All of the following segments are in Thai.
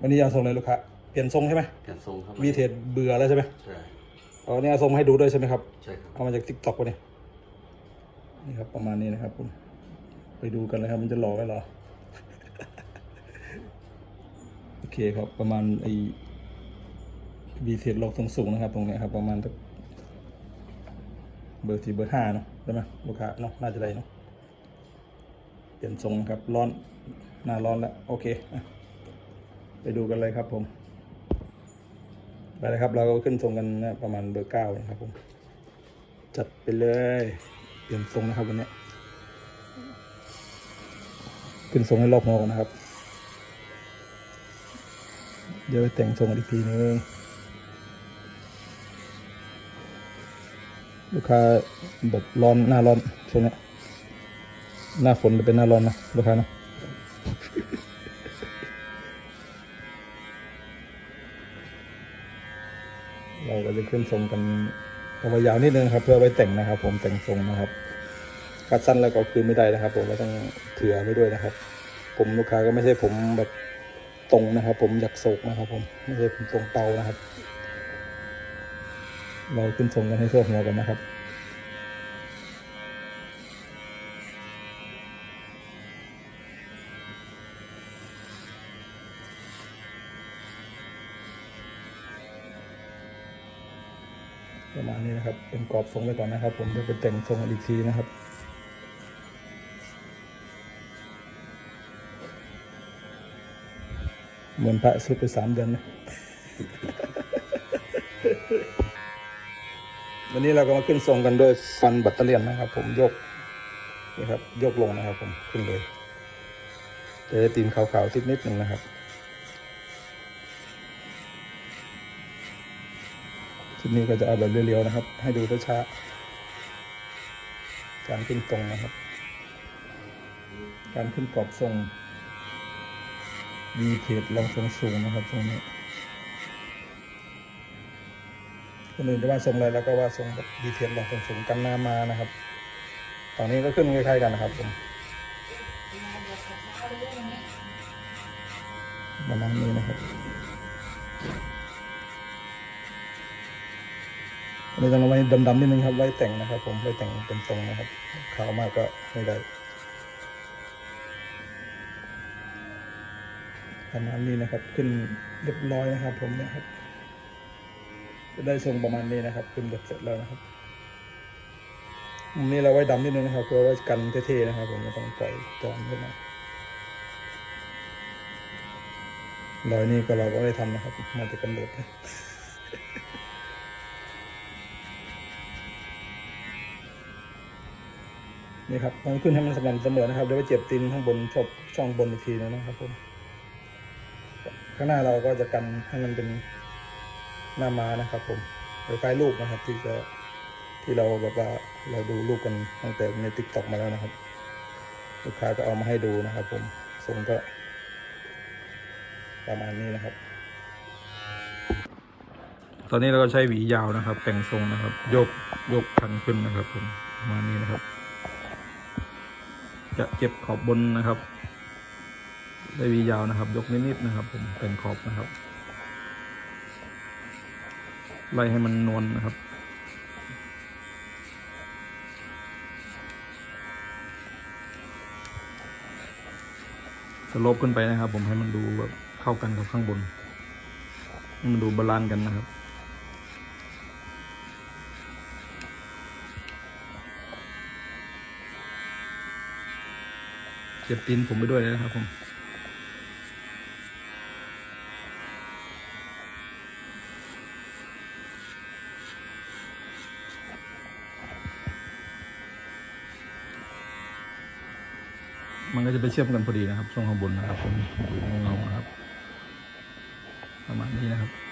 วันนี้เอาทรงเลยลูกค้าเปลี่ยนทรงใช่ไหมเปลี่ยนทรงครับวีเทจเบื่อแล้วใช่ไหมใช่เอาเนี่ยเอาทรงมาให้ดูด้วยใช่ไหมครับใช่ครับเอามาจากทิกตอกวะเนี่ยนี่ครับประมาณนี้นะครับผมไปดูกันเลยครับ มันจะหล่อไหมหรอโอเคครับ ประมาณไอ้วีเทจลอกทรงสูงนะครับ ตรงเนี้ยครับ ประมาณสักเบอร์สี่เบอร์ห้าเนาะได้ไหมลูกค้าเนาะน่าจะได้เนาะเปลี่ยนทรงครับร้อนหน้าร้อนแล้วโอเคอะไป ดูกันเลยครับผมไปเลยครับ เราก็ขึ้นทรงกันนะประมาณเบอร์เก้านะครับผม จัดไปเลย เปลี่ยนทรงนะครับวันนี้ ขึ้นทรงให้รอบหัวก่อนนะครับ เดี๋ยวไปแต่งทรงอีกทีนึงลูกค้าแบบร้อนหน้าร้อนช่วงนี้หน้าฝนจะเป็นหน้าร้อนนะลูกค้านะ จะขึ้นทรงกันเอาไว้ยาวนิดนึงครับ เพื่อไว้แต่งนะครับ ผมแต่งทรงนะครับคัดสั้นแล้วก็คือไม่ได้นะครับ ผมก็ต้องเถื่อไม่ด้วยนะครับ ผมลูกค้าก็ไม่ใช่ผมแบบตรงนะครับ ผมอยากโศกนะครับ ผมไม่ใช่ผมตรงเตานะครับ เราขึ้นทรงกันให้ทั่วหัวกันนะครับ ประมาณนี้นะครับ เป็นกรอบทรงไปก่อนนะครับ ผมจะไปแต่งทรงอีกทีนะครับเหมือนพระสุดไปสามเดือนนะวันนี้เราก็มาขึ้นทรงกันด้วยฟันแบัตเตอเลียนนะครับ ผมยกนี่ครับ ยกลงนะครับ ผมขึ้นเลยจะได้ตีนขาวๆทิดนิดหนึ่งนะครับ ชุดนี้ก็จะเอาแบบเรียวๆนะครับ ให้ดูช้าๆการขึ้นตรงนะครับ การขึ้นกรอบทรงวีเทจลองทรงสูงนะครับตรงนี้คนอื่นจะว่าทรงอะไรแล้วก็ว่าทรงแบบวีเทจลองทรงสูงกันหน้ามานะครับตอนนี้ก็ขึ้นคล้ายๆกันนะครับผมประมาณนี้นะครับ อันนี้ต้องเอาไว้ดำๆนิดนึงครับ ไว้แต่งนะครับ ผมไว้แต่งเป็นทรงนะครับขาวมากก็ไม่ได้ประมาณนี้นะครับ ขึ้นเรียบร้อยนะครับ ผมเนะครับ จะได้ทรงประมาณนี้นะครับ ขึ้นเสร็จแล้วนะครับมุมนี้เราไว้ดำนิดนึงนะครับเพื่อไว้กันเท่ๆนะครับ ผมไม่ต้องปล่อยจอนขึ้นมารอยนี้ก็เราก็ได้ทำนะครับ มาจะกำเนิดเลย นี่ครับต้องขึ้นให้มันสม่ำเสมอนะครับเดี๋ยวไปเจ็บตีนข้างบนชอบช่องบนอีกทีนะนะครับผมข้างหน้าเราก็จะกันให้มันเป็นหน้าม้านะครับ ผมคล้ายๆรูปนะครับ ที่จะที่เราแบบว่าเราดูรูปกันตั้งแต่ในติ๊กต็อกมาแล้วนะครับลูกค้าก็เอามาให้ดูนะครับ ผมทรงก็ประมาณนี้นะครับ ตอนนี้เราก็ใช้หวียาวนะครับ แต่งทรงนะครับ ยกยกคันขึ้นนะครับ ผมประมาณนี้นะครับ จะเก็บขอบบนนะครับได้วียาวนะครับ ยกนิดๆนะครับ ผมแต่งขอบนะครับ ไล่ให้มันนวลนะครับสลปขึ้นไปนะครับ ผมให้มันดูแบบเข้ากันกับข้างบนให้มันดูบาลานซ์กันนะครับ เก็บตีนผมไปด้วยนะครับผมมันก็จะไปเชื่อมกันพอดีนะครับช่วงข้างบนนะครับผมเงาๆครับ ประมาณนี้นะครับ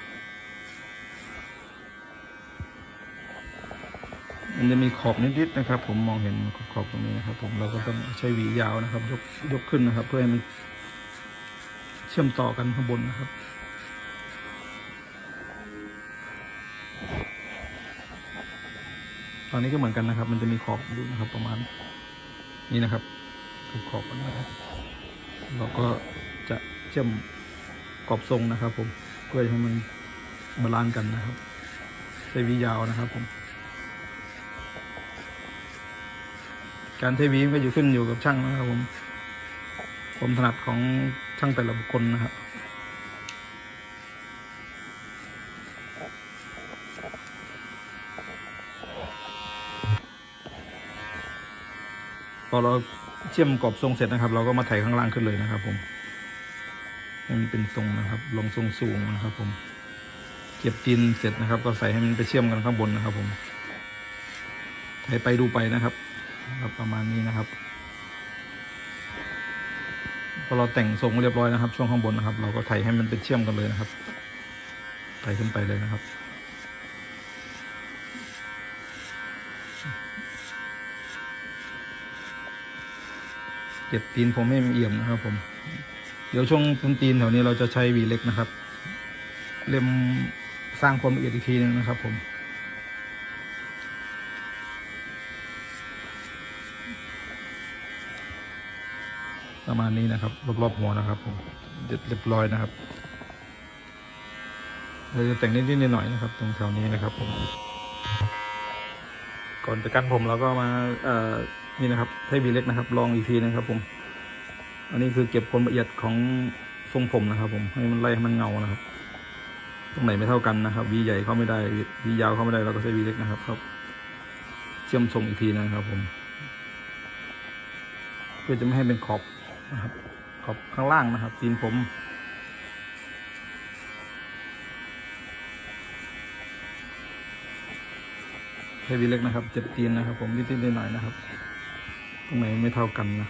มันจะมีขอบนิดๆนะครับ ผมมองเห็นขอบตรงนี้นะครับ ผมเราก็ต้องใช้หวียาวนะครับ ยกยกขึ้นนะครับ เพื่อให้มันเชื่อมต่อกันข้างบนนะครับตอนนี้ก็เหมือนกันนะครับ มันจะมีขอบอยู่นะครับ ประมาณนี้นะครับขอบขอบนะครับเราก็จะเชื่อมกรอบทรงนะครับ ผมเพื่อให้มันบาลานซ์กันนะครับใช้วียาวนะครับผม การใช้วีมก็อยู่ขึ้นอยู่กับช่างนะครับผมผมถนัดของช่างแต่ละบุคคลนะครับพอเราเชื่อมกรอบทรงเสร็จนะครับ เราก็มาไถข้างล่างขึ้นเลยนะครับ ผมให้มันเป็นทรงนะครับ ลงทรงสูงนะครับ ผม เก็บตีนเสร็จนะครับ ก็ใส่ให้มันไปเชื่อมกันข้างบนนะครับ ผมไถไปดูไปนะครับ ครับประมาณนี้นะครับพอเราแต่งทรงเรียบร้อยนะครับ ช่วงข้างบนนะครับ เราก็ไถให้มันเป็นเชื่อมกันเลยนะครับไถขึ้นไปเลยนะครับเก็บตีนผมให้มันเอี่ยมนะครับ ผม เดี๋ยวช่วงต้นตีนแถวนี้เราจะใช้หวีเล็กนะครับ เล็มสร้างความละเอียดอีกทีนึงนะครับ ผม ประมาณนี้นะครับรอบๆหัวนะครับผมเรียบร้อยนะครับเราจะแต่งนิดๆหน่อยๆนะครับ ตรงแถวนี้นะครับผม ก่อนจะกันผมเราก็มาเอ่อนี่นะครับใช้หวีเล็กนะครับ ลองอีกทีนะครับ ผม อันนี้คือเก็บความละเอียดของทรงผมนะครับ ผมให้มันไล่ให้มันเงานะครับ ตรงไหนไม่เท่ากันนะครับวีใหญ่เข้าไม่ได้วียาวเข้าไม่ได้เราก็ใช้วีเล็กนะครับครับ เชื่อมทรงอีกทีนะครับ ผม เพื่อจะไม่ให้เป็นขอบ นะครับขอบข้างล่างนะครับตีนผมใช้หวีเล็กนะครับเจ็บตีนนะครับ ผมนิดๆหน่อยๆนะครับ ตรงไหนไม่เท่ากันนะ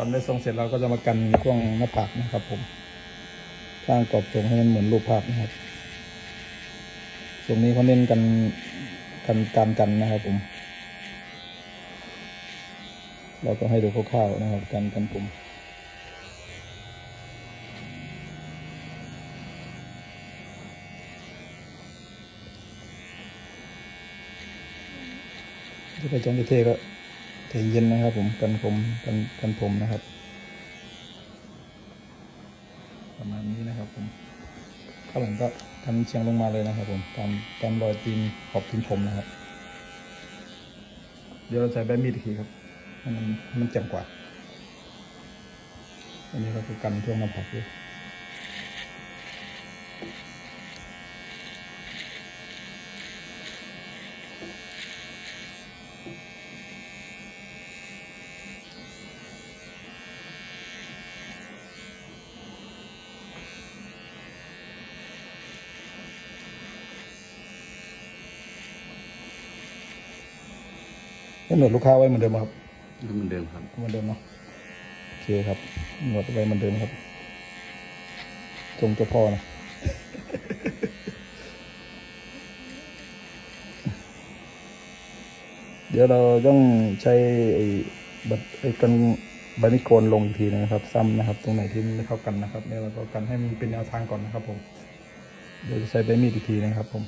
อนได้ทรงเสร็จเราก็จะมากันช่วงหน้าผากนะครับ ผมสร้างกรอบทรงให้มันเหมือนรูปภาพนะครับตรงนี้เขาเน้นกันกันการกันนะครับผม เราก็ให้ดูคร่าวๆนะครับกันกันผมจะไปจงจะเทก็ ใจเย็นนะครับ ผมกันผมกันกันผมนะครับ ประมาณนี้นะครับ ผมข้างหลังก็กันเชียงลงมาเลยนะครับ ผมตามตามรอยตีนขอบตีนผมนะครับ เดี๋ยวเราใช้ใบมีดอีกทีครับ มันมันจ่มกว่า อันนี้ก็คือกันช่วงหน้าผากด้วย ให้หนวดลูกค้าไว้เหมือนเดิมไหมครับเหมือนเดิมครับเหมือนเดิมเนาะโอเคครับหนวดไว้เหมือนเดิมครับทรงเจ้าพ่อนะเดี๋ยวเราต้องใช้ไอ้บัตรไอ้กันบานิโกนลงอีกทีนะครับ ซ้ำนะครับ ตรงไหนที่มันไม่เท่ากันนะครับเนี่ยเราก็กันให้มันเป็นแนวทางก่อนนะครับผมเดี๋ยวจะใช้ใบมีดอีกทีนะครับผม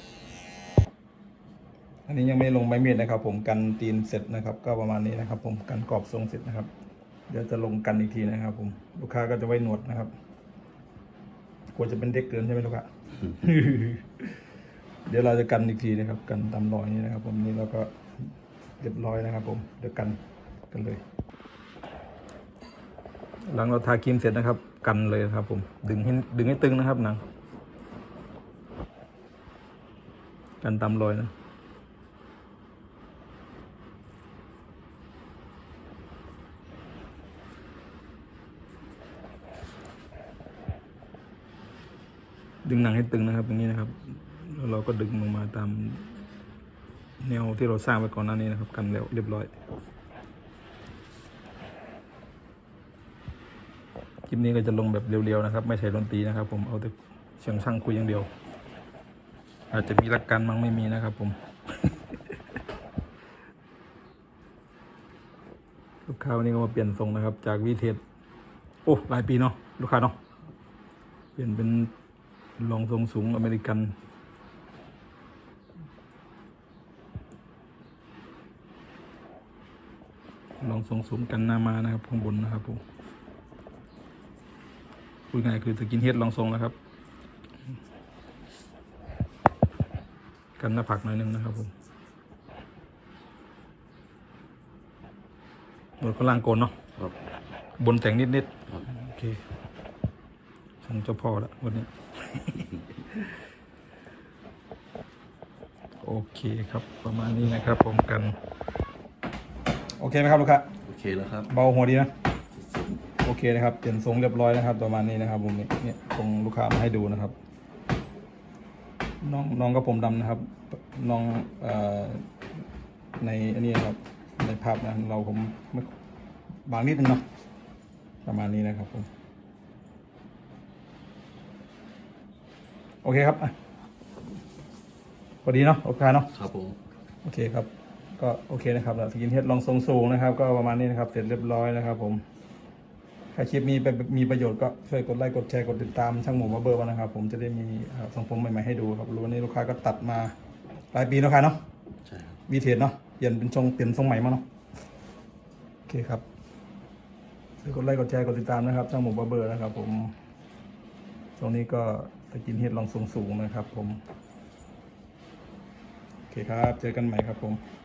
อันนี้ยังไม่ลงใบมีดนะครับ ผมกันตีนเสร็จนะครับ ก็ประมาณนี้นะครับ ผมกันกรอบทรงเสร็จนะครับ เดี๋ยวจะลงกันอีกทีนะครับ ผมลูกค้าก็จะไว้หนวดนะครับกลัวจะเป็นเด็กเกินใช่ไหมลูกค้าเดี๋ยวเราจะกันอีกทีนะครับ กันตามรอยนี้นะครับผมนี่เราก็เรียบร้อยนะครับ ผมเดี๋ยวกันกันเลย หลังเราทาครีมเสร็จนะครับ กันเลยครับ ผมดึงให้ดึงให้ตึงนะครับหนังกันตามรอยนะ ดึงหนังให้ตึงนะครับ อย่างนี้นะครับแล้วเราก็ดึงลงมาตามแนวที่เราสร้างไว้ก่อนหน้านี้นะครับ กันแล้วเรียบร้อยคลิปนี้ก็จะลงแบบเร็วๆนะครับ ไม่ใช่ดนตรีนะครับ ผมเอาแต่เสียงช่างคุยอย่างเดียว อาจจะมีหลักการมั้งไม่มีนะครับ ผมลูกค้าวันนี้ก็มาเปลี่ยนทรงนะครับ จากวีเทสโอ้หลายปีเนาะลูกค้าเนาะเปลี่ยนเป็น รองทรงสูงอเมริกัน ลองทรงสูงกันหน้ามานะครับข้างบนนะครับผมพูดง่ายคือสกินเฮดลองทรงนะครับ กันหน้าผักหน่อยนึงนะครับผมหมดก็ล่างโกนเนาะครับบนแต่งนิดนิดๆครับโอเคช่างเจ้าพ่อแล้ววันนี้ โอเคครับประมาณนี้นะครับผมกัน โอเคไหมครับลูกค้าโอเคแล้วครับ เบาหัวดีนะ โอเคนะครับเปลี่ยนทรงเรียบร้อยนะครับ ประมาณนี้นะครับผมเนี่ยเนี่ยตรงลูกค้ามาให้ดูนะครับ น้องน้องก็ผมดำนะครับ น้องเอ่อในอันนี้นะครับในภาพนะเราผมไม่บางนิดนึงเนาะประมาณนี้นะครับผม โอเคครับอะพอดีเนาะโอเคเนาะครับผมโอเคครับ ก็โอเคนะครับแล้วสกินเฮดลองทรงสูงนะครับ ก็ประมาณนี้นะครับ เสร็จเรียบร้อยนะครับ ผมถ้าคลิปมีไปมีประโยชน์ก็ช่วยกดไลค์กดแชร์กดติดตามช่างหมูมาเบอร์กันนะครับ ผมจะได้มีเอ่อทรงผมใหม่ๆให้ดูครับรู้วันนี้ลูกค้าก็ตัดมาหลายปีแล้วครับเนาะใช่ครับวีเทสเนาะเปลี่ยนเป็นทรงเปลี่ยนทรงใหม่มาเนาะโอเคครับช่วยกดไลค์กดแชร์กดติดตามนะครับช่างหมูมาเบอร์นะครับ ผม ตรงนี้ก็ ถ้ากินเฮดลองทรงสูงนะครับผม โอเคครับ เจอกันใหม่ครับผม